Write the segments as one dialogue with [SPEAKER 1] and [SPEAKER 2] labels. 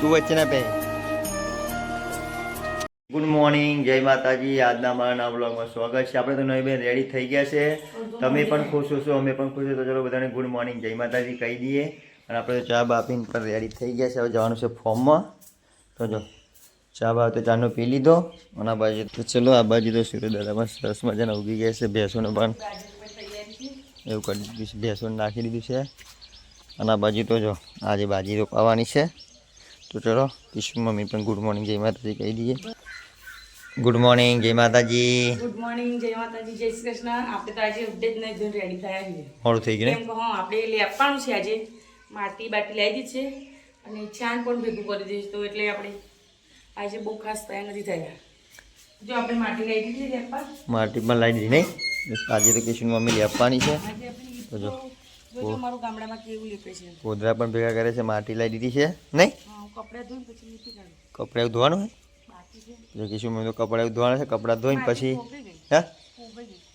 [SPEAKER 1] તું વચ્ચે ના પહે ગુડ મોર્નિંગ જય માતાજી. આજના મારા બ્લોગમાં સ્વાગત છે. આપણે તો નવી બેન રેડી થઈ ગયા છે. તમે પણ ખુશ હશો, અમે પણ ખુશ હશો. ચલો બધાને ગુડ મોર્નિંગ જય માતાજી કહી દઈએ. અને આપણે ચા બાપીને પણ રેડી થઈ ગયા છે. હવે જવાનું છે ફોર્મમાં તો જો, ચા બાપ તો ચાનો પી લીધો. અને આ બાજુ તો ચલો, આ બાજુ તો સૂર્ય દાદામાં સરસ મજાના ઉગી ગયા છે. ભેંસોને પણ એવું કરી દીધું છે. ભેંસોને નાખી દીધું છે. અને આ બાજુ તો જો, આજે બાજી રોપાવાની છે. તો ચલો કિશુ મમ્મી પણ ગુડ મોર્નિંગ જય માતાજી કહી દઈએ. ગુડ મોર્નિંગ જય માતાજી.
[SPEAKER 2] ગુડ મોર્નિંગ જય માતાજી જય શ્રી કૃષ્ણ. આપણે તો આજે ઉડે જ નહીં જોઈને રેડી થયા છીએ.
[SPEAKER 1] મોડું થઈ ગયું
[SPEAKER 2] એમ હા આપણે લે આપવાનું છે આજે. માટી બાટી લાવી દીધી છે અને છાન પણ ભેગું કરી દઈશું તો એટલે આપણે આજે બહુ ખાસ તૈયાર નથી થયા. જો આપણે માટી લઈ દીધી છે લેપા
[SPEAKER 1] માટી પણ લાવી દીધી નહીં. આજે તો કિશુ મમ્મી લેપવાની છે. તો જો.
[SPEAKER 2] મારું ગામડામાં કેવું લીપે છે.
[SPEAKER 1] કોદરા પણ ભેગા કરે છે માટી લાવી દીધી છે નહીં?
[SPEAKER 2] હા હું કપડાં ધોઈને પછી લીપી કાઢું
[SPEAKER 1] કપડા ધોવાનું
[SPEAKER 2] છે.
[SPEAKER 1] જો કિશુ મમ્મી તો કપડા ધોવાના છે કપડાં ધોઈને પછી હે?
[SPEAKER 2] હા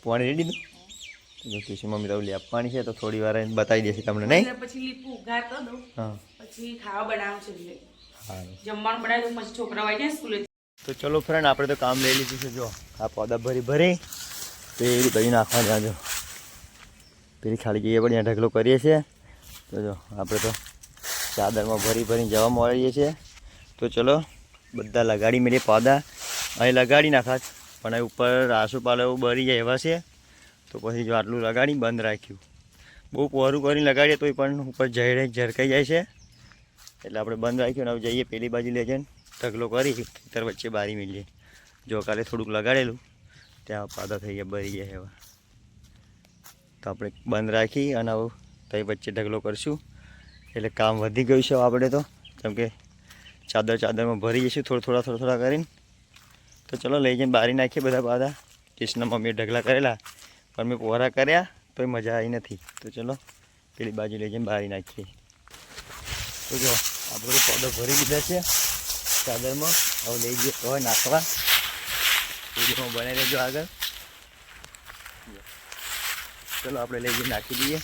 [SPEAKER 1] પાણી રેડી દીધું? જો કિશુ મમ્મી તો લે આપવાની છે તો થોડી વાર બતાવી દેશે તમને નહીં?
[SPEAKER 2] પછી લીપું ગાર કરી દઉં.
[SPEAKER 1] હા.
[SPEAKER 2] પછી ખાવા બનાવું છે જમવાનું બનાવી દઉં પછી સ્કૂલે
[SPEAKER 1] તો ચલો ફ્રેન્ડ આપણે તો કામ લઈ લીધું છે જો. આ પોદા ભરી ભરી તો એ રીતે નાખવા જાજો પેલી ખાલી જગ્યાએ પણ ઢગલો કરીએ છીએ. તો જો, આપણે તો ચાદરમાં ભરી ભરીને જવા મળીએ છીએ. તો ચલો, બધા લગાડી મેળીએ પાદા. અહીં લગાડી નાખા પણ અહીં ઉપર આસોપાલો એવું બળી જાય એવા છે. તો પછી જો આટલું લગાડી બંધ રાખ્યું. બહુ પહોરું કરીને લગાડીએ તોય પણ ઉપર જઈ ઝરકાઈ જાય છે. એટલે આપણે બંધ રાખ્યું અને જઈએ પેલી બાજુ લઈ જઈને ઢગલો કરી ખેતર વચ્ચે બારી મેળીએ. જો કાલે થોડુંક લગાડેલું, ત્યાં પાદા થઈ ગયા બરી ગયા એવા. તો આપણે બંધ રાખી અને આવું તઈ વચ્ચે ઢગલો કરશું. એટલે કામ વધી ગયું છે આપણે તો. કેમ કે ચાદર ચાદરમાં ભરી જઈશું થોડા થોડા થોડા થોડા કરીને. તો ચલો લઈ જઈને બારી નાખીએ બધા પાદા કૃષ્ણ મમ્મીએ ઢગલા કરેલા, પણ મેં પોરા કર્યા, તોય મજા આવી નથી. તો ચલો પેલી બાજુ લઈ જઈને બારી નાખીએ. તો જો આપણે તો ભરી દીધા છે ચાદરમાં. હવે લઈ જઈએ તો નાખવા વિડીયોમાં બનાવી રહેજો આગળ. ચલો આપણે લઈ જઈને નાખી દઈએ.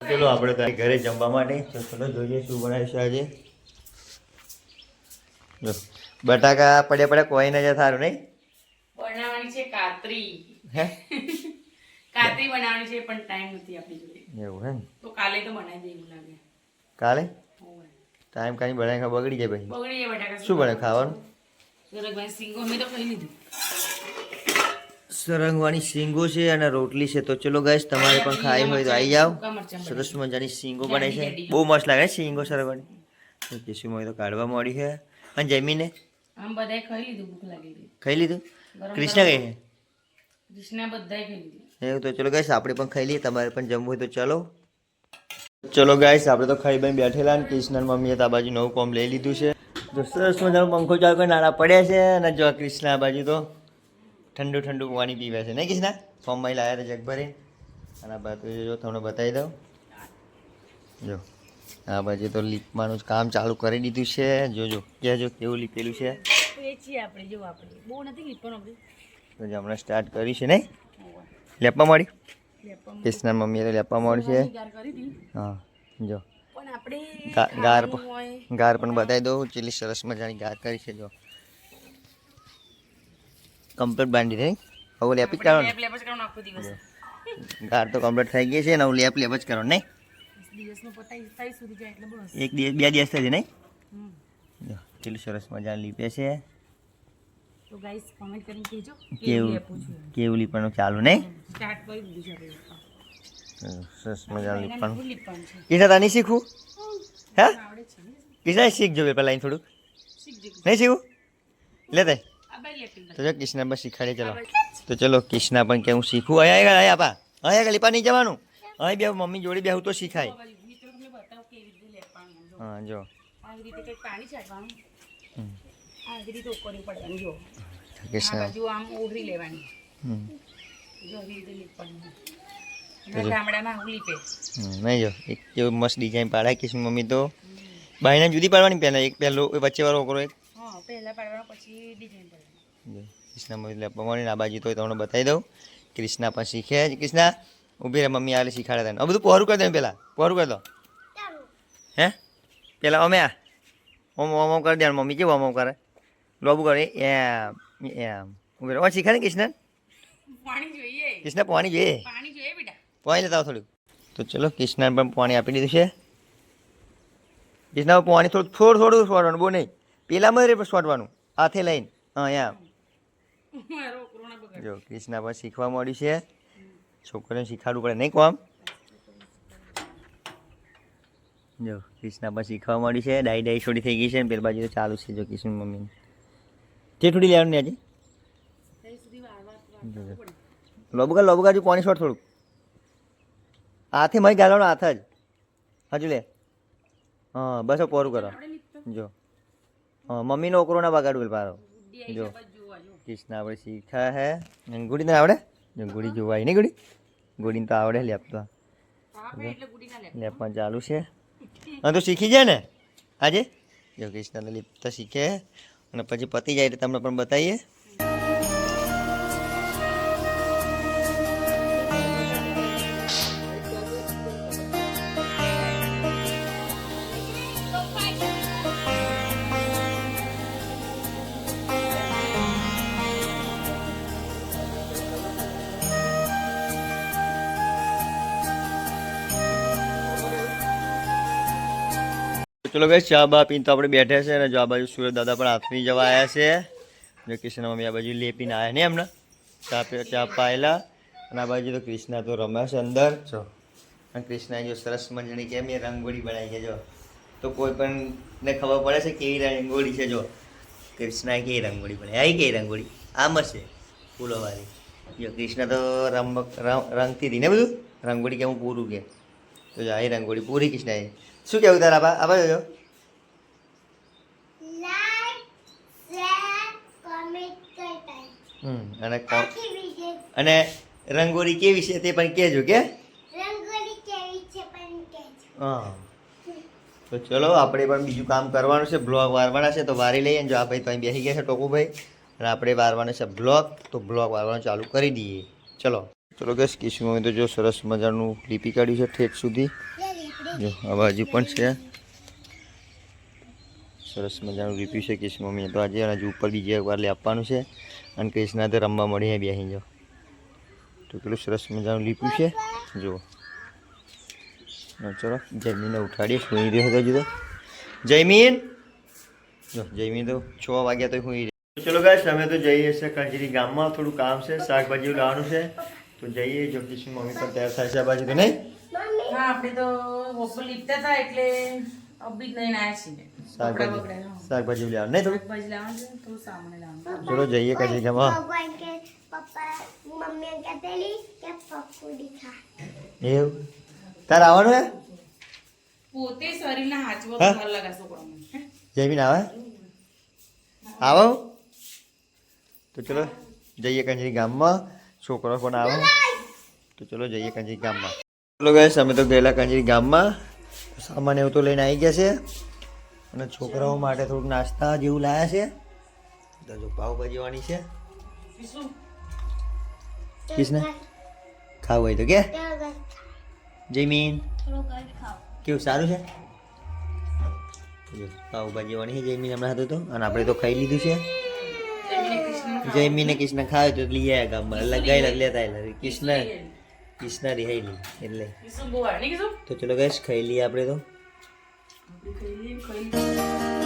[SPEAKER 1] ચલો આપણે તો ઘરે જમવા માટે. તો ચલો જોઈએ શું બનાવીશું આજે. જો બટાકા પડ્યા પડ્યા કોઈ નજર સારું નહીં.
[SPEAKER 2] બનાવવાની છે કાતરી.
[SPEAKER 1] હે?
[SPEAKER 2] કાતરી બનાવવાની છે પણ ટાઈમ નથી આપણી જોડે.
[SPEAKER 1] એવું હે
[SPEAKER 2] તો કાલે તો બનાવી દે એવું લાગે.
[SPEAKER 1] કાલે? ટાઈમ કાંઈ બનાવી બગડી જાય પછી?
[SPEAKER 2] બગડી જાય બટાકા
[SPEAKER 1] શું બને ખાવાનું?
[SPEAKER 2] સિંગો મેં તો ખાઈ લીધું.
[SPEAKER 1] સરંગવાની શીંગો છે અને રોટલી છે. તો ચલો ગાઈસ તમારે પણ ખાઈ હોય તો આવી જાઓ. સરસ મજાની શીંગો બને છે. બહુ મસ્ત લાગે છે શીંગો સરંગવાની. કેસુમાં હોય તો કાઢવા મળી છે. અને જમીને?
[SPEAKER 2] આમ બધાય ખાઈ લીધું ભૂખ લાગી
[SPEAKER 1] ખાઈ લીધું? કૃષ્ણ કઈ છે?
[SPEAKER 2] કૃષ્ણા બધાએ ખાઈ લીધું.
[SPEAKER 1] એવું તો ચલો ગાઈસ આપણે પણ ખાઈ લઈએ તમારે પણ જમવું હોય તો ચલો. ચલો ગાઈસ આપણે તો ખાઈ બની બેઠેલા અને કૃષ્ણ મમ્મીએ તો આ બાજુ નવું કોમ લઈ લીધું છે. જો સરસ મજાનો પંખો ચાલુ કે નાના પડ્યા છે અને જો આ કૃષ્ણ આ બાજુ તો ઠંડુ ઠંડુ પાણી પીવે છે. નહીં કૃષ્ણ? ફોર્મમાં લાવ્યા હતા જગ ભરી અને આ બાજુ જો તમને બતાવી દઉં. જો આ બાજુ તો લીપવાનું કામ ચાલુ કરી દીધું છે. જોજો કહેજો કેવું લીપેલું છે?
[SPEAKER 2] આપણે જો આપણે. બહુ નથી લીપવાનું આપણે.
[SPEAKER 1] તો જે હમણાં સ્ટાર્ટ કરી છે નહીં? લેપવા મળી કૃષ્ણ મમ્મીએ તો લેપવા મળી છે. હા જો. ગાર પણ ગાર પણ બતાવી દઉં ચીલી સરસ મજાની ગાર કરી છે જો. કમ્પ્લીટ બાંધી થઈ હવે લેપ જ કરવાનું. ગાર તો કમ્પ્લીટ થઈ ગઈ છે ને હવે લેપ લેપ જ કરવાનું નહીં? એક દિવસ બે દિવસ થઈ જ નહીં. જો ચીલી સરસ મજાની લીપે છે.
[SPEAKER 2] તો ગાઈસ કમેન્ટ કરીને કહેજો
[SPEAKER 1] કેવું કેવું લીપવાનું ચાલુ નહીં?
[SPEAKER 2] સ્ટાર્ટ કરી દીધું છે આપણે.
[SPEAKER 1] સરસ મજાનું લીપવાનું
[SPEAKER 2] ફૂલ તા નહીં
[SPEAKER 1] કિશા શીખવું? હે કિશા શીખજો પેલા લાઈન થોડુંક? નહીં શીખવું? લે તે. તો જો કિશના બસ શીખાડી ચલો. તો ચલો કિશના પણ કે હું શીખું. અહીંયા આગળ અહીંયા આપા અહીંયા આગળ લીપા નહીં જવાનું. અહીં બે મમ્મી જોડે બેહું તો શીખાય. હા જો.
[SPEAKER 2] પાણી
[SPEAKER 1] કિશના
[SPEAKER 2] બાજુ આમ ઓગળી લેવાની. જો રીતે લીપવાનું
[SPEAKER 1] નહીં જો એક જો મસ્ત ડિઝાઇન પાડાય કિશન મમ્મી તો. બાઈને જુદી પાડવાની પહેલાં એક પહેલો વચ્ચે વાળો કરો એક.
[SPEAKER 2] પહેલા
[SPEAKER 1] કૃષ્ણ મમ્મી લેપા મળી આ બાજુ તો તમને બતાવી દઉં. કૃષ્ણા પણ શીખે જ. કૃષ્ણા ઊભી રહે મમ્મી આલે શીખાડે તને. આ બધું પહોરું કરી દે પહેલાં. પહોરું કરી દો. હે? પેલા અમે આ. ઓમ ઓમ ઓમ કરી દે મમ્મી કેવું ઓમ ઓમ કરે? લોબુ કરે. એમ એમ. ઊભી રહે. શીખાડે ને કૃષ્ણ?
[SPEAKER 2] પાણી જોઈએ.
[SPEAKER 1] કૃષ્ણ પાણી જોઈએ.
[SPEAKER 2] પાણી
[SPEAKER 1] લેતા આવો થોડું તો ચલો કૃષ્ણ પણ પાણી આપી દીધું છે. કિષ્ણા પાણી થોડું થોડું થોડું છોડવાનું બહુ નહીં. પેલામાં રે છોડવાનું હાથે લઈને.
[SPEAKER 2] બગાડ
[SPEAKER 1] જો કૃષ્ણ પણ શીખવા મળ્યું છે. છોકરીઓને શીખવાડવું પડે નહીં કોમ? જો કૃષ્ણ પણ શીખવા મળ્યું છે. ડાઈ ડાઈ છોડી થઈ ગઈ છે ને પેલી બાજુ તો ચાલુ છે જો કૃષ્ણ મમ્મી તે થોડી લેવાનું ને આજે લોબુકા લોબુકા હજુ પાણી છોડ થોડુંક. હાથે મય ગાલવાનો હાથ જ. હજુ લે. હા બસ પોરું કરો. જો. હા મમ્મીનો ઓકરો ના બગાડવું પારો. જો. કૃષ્ણ આપણે શીખા હે. ગુડી ના આવડે? જો ગુડી જોવાય નહીં ગુડી? ગુડીને તો આવડે લેપ તો.
[SPEAKER 2] આપણે પણ
[SPEAKER 1] લેપમાં ચાલુ છે. હા તો શીખી જાય ને? આજે? જો કૃષ્ણને તો શીખે. અને પછી પતી જાય એટલે તમને પણ બતાવીએ. ચલો ભાઈ ચા બા પીને તો આપણે બેઠા છે અને જો આ બાજુ સુરત દાદા પણ હાથમી જવા આવ્યા છે. જો કૃષ્ણ મમ્મી આ બાજુ લેપીને આવ્યા ને એમને ચા ચા પાયેલા. અને આ બાજુ તો કૃષ્ણ તો રમ્યા છે અંદર. જો. અને કૃષ્ણ જો સરસ મજાની કેમ એ રંગોળી બનાવી છે જો. તો કોઈ પણ ને ખબર પડે છે કેવી રંગોળી છે જો. કૃષ્ણએ કેવી રંગોળી બનાવી? આવી કેવી રંગોળી? આમ છે ફૂલોવાળી. જો કૃષ્ણ તો રમ- રંગતી હતી ને બધું. રંગોળી કે હું પૂરું કે? તો જો આ રંગોળી પૂરી કૃષ્ણએ શું કેવું તારા? આબા આબા જોજો. અને અને રંગોળી કેવી છે તે પણ કહેજો કે? હા. તો ચલો આપણે પણ બીજું કામ કરવાનું છે. બ્લોગ વારવાના છે તો વારી લઈએ. જો આ ભાઈ તો અહીં બેસી ગયા છે ટોકુભાઈ અને આપણે વારવાનું છે બ્લોગ તો બ્લોગ વારવાનું ચાલુ કરી દઈએ. ચલો. ચલો કે કિસ્મમાં તો જો સરસ મજાનું લીપી કાઢ્યું છે ઠેઠ સુધી. જો, આ બાજુ પણ છે. સરસ મજાનું રીપ્યું છે કિસ મમ્મીએ તો આજે હજુ ઉપર બીજી એક વાર લે આપવાનું છે. અને કૃષ્ણા તો રમવા મળીને બેસી જાઓ તો કેટલું સરસ મજાનું લીપ્યું છે. જુઓ ચલો જમીને ઉઠાડીએ. સુઈ રહ્યો હતો તો? જયમીન! જો, જયમીન તો છ વાગ્યા તો સુઈ રહ્યો. ચલો ગાઈસ અમે તો જઈએ છીએ કંજરી ગામમાં. થોડું કામ છે શાકભાજી લાવવાનું છે. તો જઈએ જો કિશન મમ્મી પણ તૈયાર થાય છે આ બાજુ તો, નહીં?
[SPEAKER 2] હા આપણે તો હોસ્ટેલ લીપતા હતા એટલે અબી જ લઈને આવ્યા છીએ.
[SPEAKER 1] શાકભાજી શાકભાજી નહીં
[SPEAKER 2] લાવવાનું લાવવાનું
[SPEAKER 1] ચલો જઈએ કંજરી ગામમાં
[SPEAKER 3] પપ્પા મમ્મી કહેતેલી કે પકોડી ખા.
[SPEAKER 1] એવું? તાર આવવાનું હે?
[SPEAKER 2] પોતે શરીરના હાચવો તો
[SPEAKER 1] આવે? આવો. તો ચલો જઈએ કંજરી ગામમાં. છોકરો પણ આવે. તો ચલો જઈએ કંજરી ગામમાં. ચલો ગાઈસ, અમે તો ગયેલા કંજરી ગામમાં. સામાન એવું તો લઈને આવી ગયા છે. અને છોકરાઓ માટે થોડુંક નાસ્તા જેવું લાયા છે. તો જો પાવભાજી વાળી છે. કિસને? ખાવું હોય તો કે? જયમીન, કેવું, સારું છે? પાવભાજી વાળી છે જયમીન હમણાં હતું તો, અને આપણે તો ખાઈ લીધું છે. જયમીને કૃષ્ણ ખાવે તો લઈ આવ્યા ગામમાં. લગાઈ લેતા કૃષ્ણ કૃષ્ણ રિહાઈ એટલે. તો ચલો ગેસ ખાઈ લઈએ આપણે તો.
[SPEAKER 2] ખાઈ લઈએ ખાઈ